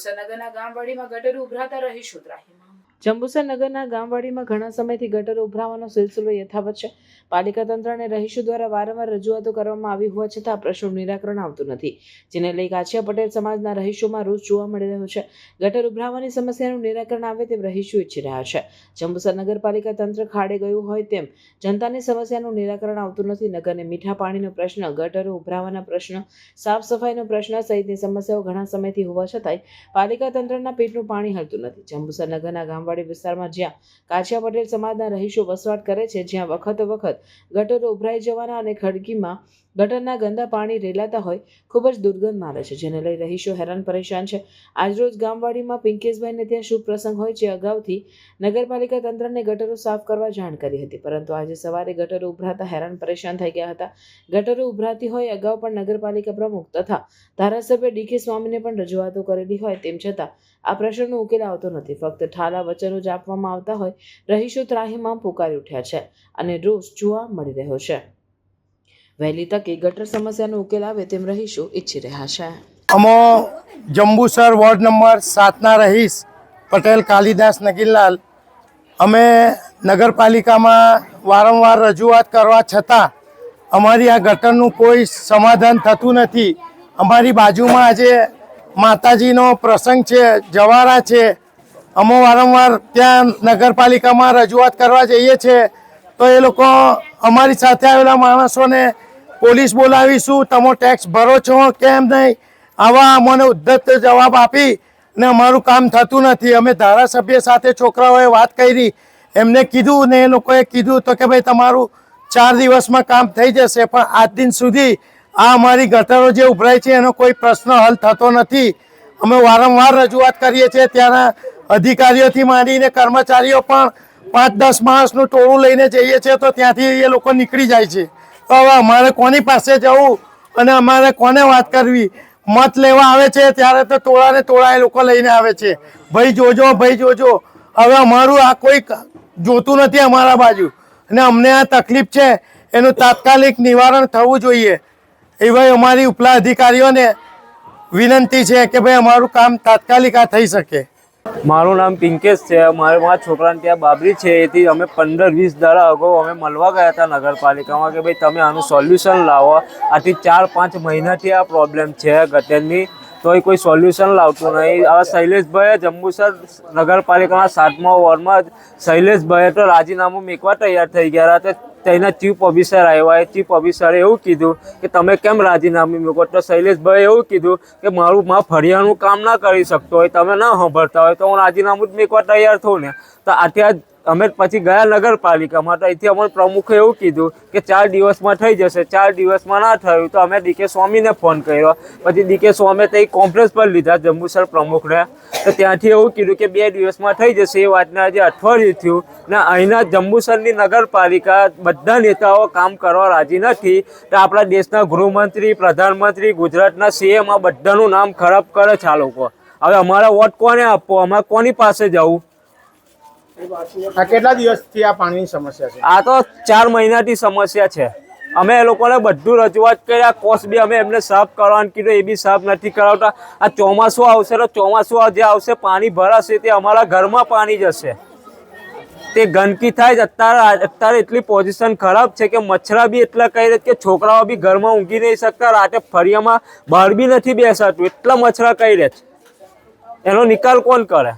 જંબુસર ગામવાડીમાં ગટર ઉભરાતા રહીશો ત્રાહીમામ જંબુસર નગરના ગામવાડીમાં ઘણા સમયથી ગટરો ઉભરાવાનો સિલસિલો યથાવત છે. પાલિકા તંત્ર અને રહીશો દ્વારા વારંવાર રજૂઆતો કરવામાં આવી હોવા છતાં આ પ્રશ્નનું નિરાકરણ આવતું નથી, જેને લઈ કાછિયા પટેલ સમાજના રહીશોમાં રોજ જોવા મળી રહ્યો છે. ગટર ઉભરાવાની સમસ્યાનું નિરાકરણ આવે તેમ રહીશો ઈચ્છી રહ્યા છે. જંબુસર નગરપાલિકા તંત્ર ખાડે ગયું હોય તેમ જનતાની સમસ્યાનું નિરાકરણ આવતું નથી. નગરને મીઠા પાણીનો પ્રશ્ન, ગટરો ઉભરાવાના પ્રશ્ન, સાફ સફાઈનો પ્રશ્ન સહિતની સમસ્યાઓ ઘણા સમયથી હોવા છતાંય પાલિકા તંત્રના પેટનું પાણી હલતું નથી. જંબુસર નગરના ગામવાડી વિસ્તારમાં જ્યાં કાછિયા પટેલ સમાજના રહીશો વસવાટ કરે છે, જ્યાં વખત વખત ગટરો ઉભરાઈ જવાના અને ખડકીમાં ગટરના ગંદા પાણી રેલાતા હોય, ખૂબ જ દુર્ગંધ મારે છે, જેને લઈ રહીશો હેરાન પરેશાન છે. આજરોજ ગામવાડીમાં પિંકેશભાઈને ત્યાં શુભ પ્રસંગ હોય જે અગાઉથી નગરપાલિકા તંત્રને ગટરો સાફ કરવા જાણ કરી હતી, પરંતુ આજે સવારે ગટરો ઉભરાતા હેરાન પરેશાન થઈ ગયા હતા. ગટરો ઉભરાતી હોય અગાઉ પણ નગરપાલિકા પ્રમુખ તથા ધારાસભ્ય ડીકે સ્વામીને પણ રજૂઆતો કરેલી હોય, તેમ છતાં આ પ્રશ્નનો ઉકેલ આવતો નથી. ફક્ત ઠાલા વચનો જ આપવામાં આવતા હોય, રહીશો ત્રાહીમાં પુકારી ઉઠ્યા છે અને રોષ જોવા મળી રહ્યો છે. વહેલી તકે ગટર સમસ્યાનો ઉકેલ આવે તેમ રહીશો ઈચ્છી રહ્યા છે. અમો જંબુસર વોર્ડ નંબર સાતના રહીશ પટેલ, કાલિદાસ નગીરલાલ અમે નગરપાલિકામાં વારંવાર રજૂઆત કરવા છતાં અમારી આ ગટરનું કોઈ સમાધાન થતું નથી. અમારી બાજુમાં આજે માતાજીનો પ્રસંગ છે, જવારા છે અમો વારંવાર ત્યાં નગરપાલિકામાં રજૂઆત કરવા જઈએ છીએ તો એ લોકો અમારી સાથે આવેલા માણસોને પોલીસ બોલાવીશું, તમે ટેક્સ ભરો છો કેમ નહીં? આવા અમને ઉદ્ધત જવાબ આપી ને અમારું કામ થતું નથી. અમે ધારાસભ્ય સાથે છોકરાઓએ વાત કરી. એમને કીધું ને એ લોકોએ કીધું તો કે ભાઈ, તમારું ચાર દિવસમાં કામ થઈ જશે, પણ આજ દિન સુધી આ અમારી ગટરો જે ઉભરાય છે, એનો કોઈ પ્રશ્ન હલ થતો નથી. અમે વારંવાર રજૂઆત કરીએ છીએ, ત્યાંના અધિકારીઓથી માંડીને કર્મચારીઓ પણ પાંચ દસ માણસનું ટોળું લઈને જઈએ છીએ તો ત્યાંથી એ લોકો નીકળી જાય છે. તો હવે અમારે કોની પાસે જવું અને અમારે કોને વાત કરવી? મત લેવા આવે છે ત્યારે તો ટોળાને ટોળા એ લોકો લઈને આવે છે. ભાઈ જોજો ભાઈ જોજો. હવે અમારું આ કોઈ જોતું નથી અમારા બાજુ. અને અમને આ તકલીફ છે, એનું તાત્કાલિક નિવારણ થવું જોઈએ. એ ભાઈ અમારી ઉપલા અધિકારીઓને વિનંતી છે કે ભાઈ અમારું કામ તાત્કાલિક આ થઈ શકે. મારું નામ પિંકેશ છે મારે મારા છોકરાને ત્યાં બાબરી છે, એથી અમે પંદર વીસ દાડા અગાઉ અમે મળવા ગયા હતા નગરપાલિકામાં કે ભાઈ તમે આનું સોલ્યુશન લાવો. આથી ચાર પાંચ મહિનાથી આ પ્રોબ્લેમ છે ગટરની. તોય કોઈ સોલ્યુશન લાવતું નહીં. આ શૈલેષભાઈએ જંબુસર નગરપાલિકાના સાતમા વોર્ડમાં શૈલેષભાઈએ તો રાજીનામું મેકવા તૈયાર થઈ ગયા હતા. તેના ચીફ ઓફિસર આવ્યા ચીફ ઓફિસરે એવું કીધું કે તમે કેમ રાજીનામું મૂકો તો શૈલેષભાઈએ એવું કીધું કે મારું માં ફળિયાનું કામ ના કરી શકતો હોય, તમે ના સાંભળતા હોય, તો હું રાજીનામું જ મેકવા તૈયાર થઉં ને. તો અત્યારે અમે પછી ગયા નગરપાલિકામાં તો અહીંથી અમારા પ્રમુખે એવું કીધું કે ચાર દિવસમાં થઈ જશે. ચાર દિવસમાં ના થયું તો અમે ડીકે સ્વામીને ફોન કર્યો. પછી ડીકે સ્વામીએ તે કોન્ફરન્સ પર લીધા જંબુસર પ્રમુખને. તો ત્યાંથી એવું કીધું કે બે દિવસમાં થઈ જશે. એ વાતને આજે અઠવાડિયું થયું ને અહીંના જંબુસરની નગરપાલિકા બધા નેતાઓ કામ કરવા રાજી નથી. તો આપણા દેશના ગૃહમંત્રી, પ્રધાનમંત્રી, ગુજરાતના સીએમ આ બધાનું નામ ખરાબ કરે છે આ લોકો. હવે અમારા વોટ કોને આપવો? અમારે કોની પાસે જવું? આ કેટલા દિવસથી આ પાણીની સમસ્યા છે? આ તો ચાર મહિનાથી સમસ્યા છે. અમે એ લોકોને બધું રજૂઆત કર્યા કોર્સ બી અમે એમને સાફ કરવાનું કીધું, એ બી સાફ નથી કરાવતા. આ ચોમાસું આવશે તો ચોમાસું જે આવશે, પાણી ભરાશે, તે અમારા ઘરમાં પાણી જશે. તે ગંદકી થાય જ અત્યારે અત્યારે એટલી પોઝિશન ખરાબ છે કે મચ્છરા બી એટલા કહી રહ્યા કે છોકરાઓ બી ઘરમાં ઊંઘી નહીં શકતા. રાતે ફરિયામાં બહાર બી નથી બેસાતું. એટલા મચ્છરા કહી રહ્યા છે? એનો નિકાલ કોણ કરે?